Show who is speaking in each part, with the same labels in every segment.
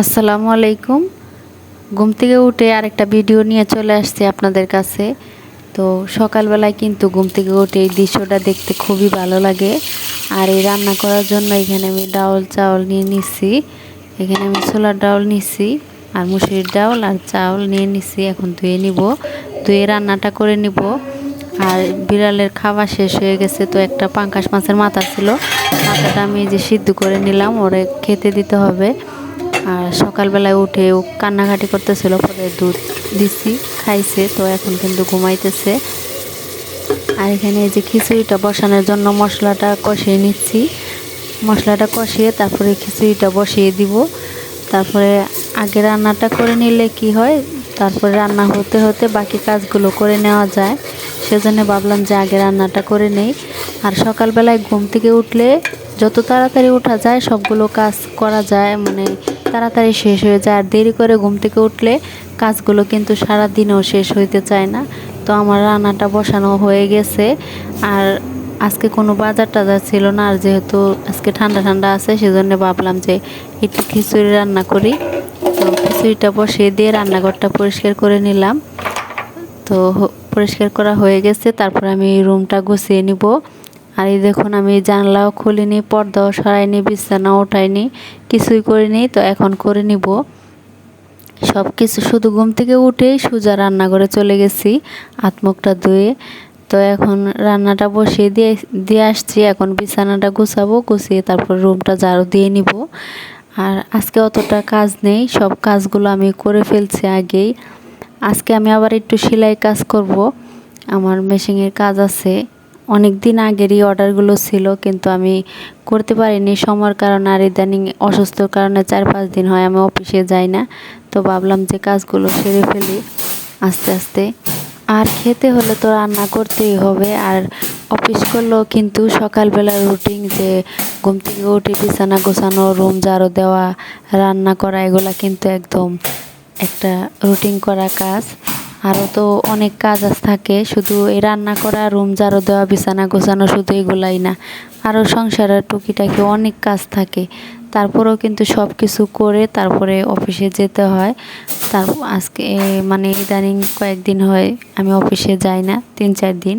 Speaker 1: আসসালামু আলাইকুম। ঘুম থেকে উঠে আরেকটা ভিডিও নিয়ে চলে আসছি আপনাদের কাছে। তো সকালবেলায় কিন্তু ঘুম থেকে উঠে এই দৃশ্যটা দেখতে খুবই ভালো লাগে। আর এই রান্না করার জন্য এখানে আমি ডাউল চাউল নিয়ে নিচ্ছি এখানে আমি ছোলার ডাউল নিচ্ছি আর মুসুরির ডাউল আর চাউল নিয়ে নিচ্ছি এখন ধুয়ে নিব, ধুয়ে রান্নাটা করে নিব। আর বিড়ালের খাওয়া শেষ হয়ে গেছে, তো একটা পাঙ্কাশ মাছের মাথা ছিল। মাথাটা আমি যে সিদ্ধ করে নিলাম, ওরে খেতে দিতে হবে। আর সকালবেলায় উঠে ও কান্নাকাটি করতেছিল পরে দুধ দিছি, খাইছে, তো এখন কিন্তু ঘুমাইতেছে। আর এখানে এই যে খিচুড়িটা বসানোর জন্য মশলাটা কষিয়ে নিচ্ছি। মশলাটা কষিয়ে তারপরে খিচুড়িটা বসিয়ে দিব। তারপরে আগে রান্নাটা করে নিলে কি হয়, তারপরে রান্না হতে হতে বাকি কাজগুলো করে নেওয়া যায়। সেজন্য ভাবলাম যে আগে রান্নাটা করে নেই। আর সকালবেলায় ঘুম থেকে উঠলে যত তাড়াতাড়ি ওঠা যায়, সবগুলো কাজ করা যায় মানে তাড়াতাড়ি শেষ হয়ে যায়। আর দেরি করে ঘুম থেকে উঠলে কাজগুলো কিন্তু সারা দিনেও শেষ হইতে চায় না। তো আমার রান্নাটা বসানো হয়ে গেছে। আর আজকে কোনো বাজার টাজার ছিল না, আর যেহেতু আজকে ঠান্ডা ঠান্ডা আছে, সেজন্য ভাবলাম যে একটু খিচুড়ি রান্না করি। তো খিচুড়িটা বসিয়ে দিয়ে রান্নাঘরটা পরিষ্কার করে নিলাম। তো পরিষ্কার করা হয়ে গেছে। তারপর আমি রুমটা গুছিয়ে নিব। আর এই দেখুন, আমি জানলাও খুলিনি, পর্দাও সরাইনি বিছানা ওঠাইনি কিছুই করিনি। তো এখন করে নিব। সব কিছু শুধু ঘুম থেকে উঠেই সোজা রান্নাঘরে চলে গেছি, আত্মুখটা ধুয়ে। তো এখন রান্নাটা বসিয়ে দিয়ে দিয়ে আসছি। এখন বিছানাটা গুছাবো, গুছিয়ে তারপর রুমটা ঝাড়ু দিয়ে নিব। আর আজকে অতটা কাজ নেই, সব কাজগুলো আমি করে ফেলছি আগেই। আজকে আমি আবার একটু সেলাই কাজ করব। আমার মেশিনের কাজ আছে। অনেক দিন আগেরই অর্ডারগুলো ছিল, কিন্তু আমি করতে পারিনি। সময়ের কারণে আর ইদানিং অসুস্থর কারণে চার পাঁচ দিন হয় আমি অফিসে যাই না। তো ভাবলাম যে কাজগুলো সেরে ফেলি আস্তে আস্তে। আর খেতে হলে তো রান্না করতেই হবে। আর অফিস করলেও কিন্তু সকালবেলার রুটিন যে ঘুম থেকে উঠে বিছানা গোছানো রুম জারো দেওয়া, রান্না করা, এগুলা কিন্তু একদম একটা রুটিন করা কাজ। আরও তো অনেক কাজ থাকে, শুধু এই রান্না করা, রুম ঝাড়ু দেওয়া, বিছানা গোছানো, শুধু এগুলাই না। আরও সংসারের টুকিটাকি অনেক কাজ থাকে। তারপরেও কিন্তু সব কিছু করে তারপরে অফিসে যেতে হয়। তার আজকে মানে ইদানিং কয়েকদিন হয়, আমি অফিসে যাই না, তিন চার দিন।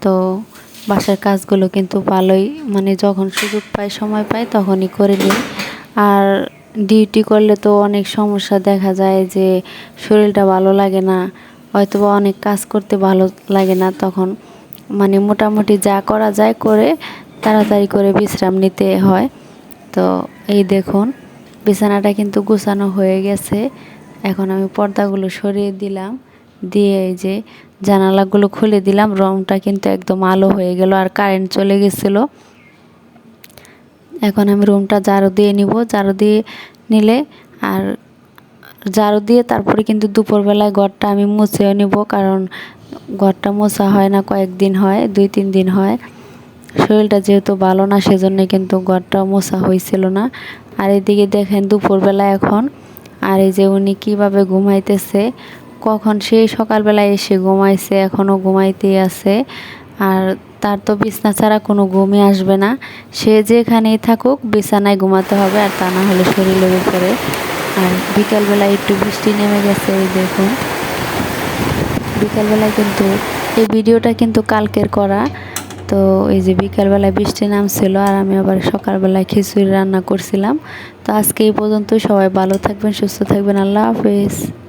Speaker 1: তো বাসার কাজগুলো কিন্তু ভালোই মানে যখন সুযোগ পাই, সময় পাই, তখনই করে নিই। আর ডিউটি করলে তো অনেক সমস্যা দেখা যায় যে শরীরটা ভালো লাগে না হয়তো বা অনেক কাজ করতে ভালো লাগে না, তখন মানে মোটামুটি যা করা যায় করে তাড়াতাড়ি করে বিশ্রাম নিতে হয়। তো এই দেখুন, বিছানাটা কিন্তু গুছানো হয়ে গেছে। এখন আমি পর্দাগুলো সরিয়ে দিলাম, দিয়ে এই যে জানালাগুলো খুলে দিলাম, রংটা কিন্তু একদম আলো হয়ে গেল আর কারেন্ট চলে গেছিল। এখন আমি রুমটা ঝাড়ু দিয়ে নিব। ঝাড়ু দিয়ে নিলে আর ঝাড়ু দিয়ে তারপরে কিন্তু দুপুরবেলায় ঘরটা আমি মুছেও নিব কারণ ঘরটা মোছা হয় না, কয়েকদিন হয়, দুই, তিন দিন হয়। শরীরটা যেহেতু ভালো না, সেজন্য কিন্তু ঘরটা মোছা হয়েছিল না। আর এদিকে দেখেন দুপুরবেলা এখন, আর এই যে উনি কীভাবে ঘুমাইতেছে, কখন সেই সকালবেলায় এসে ঘুমাইছে এখনও ঘুমাইতেই আছে। আর তার তো বিছনা ছাড়া কোনো ঘুমই আসবে না। সে যেখানেই থাকুক, বিছানায় ঘুমাতে হবে আর তা না হলে শরীরের উপরে। আর বিকালবেলায় একটু বৃষ্টি নেমে গেছে, এই দেখুন। বিকালবেলায় কিন্তু, এই ভিডিওটা কিন্তু কালকের করা। তো এই যে বিকালবেলায় বৃষ্টি নামছিল আর আমি আবার সকালবেলায় খিচুড়ি রান্না করছিলাম। তো আজকে এই পর্যন্ত সবাই ভালো থাকবেন, সুস্থ থাকবেন, আল্লাহ হাফেজ।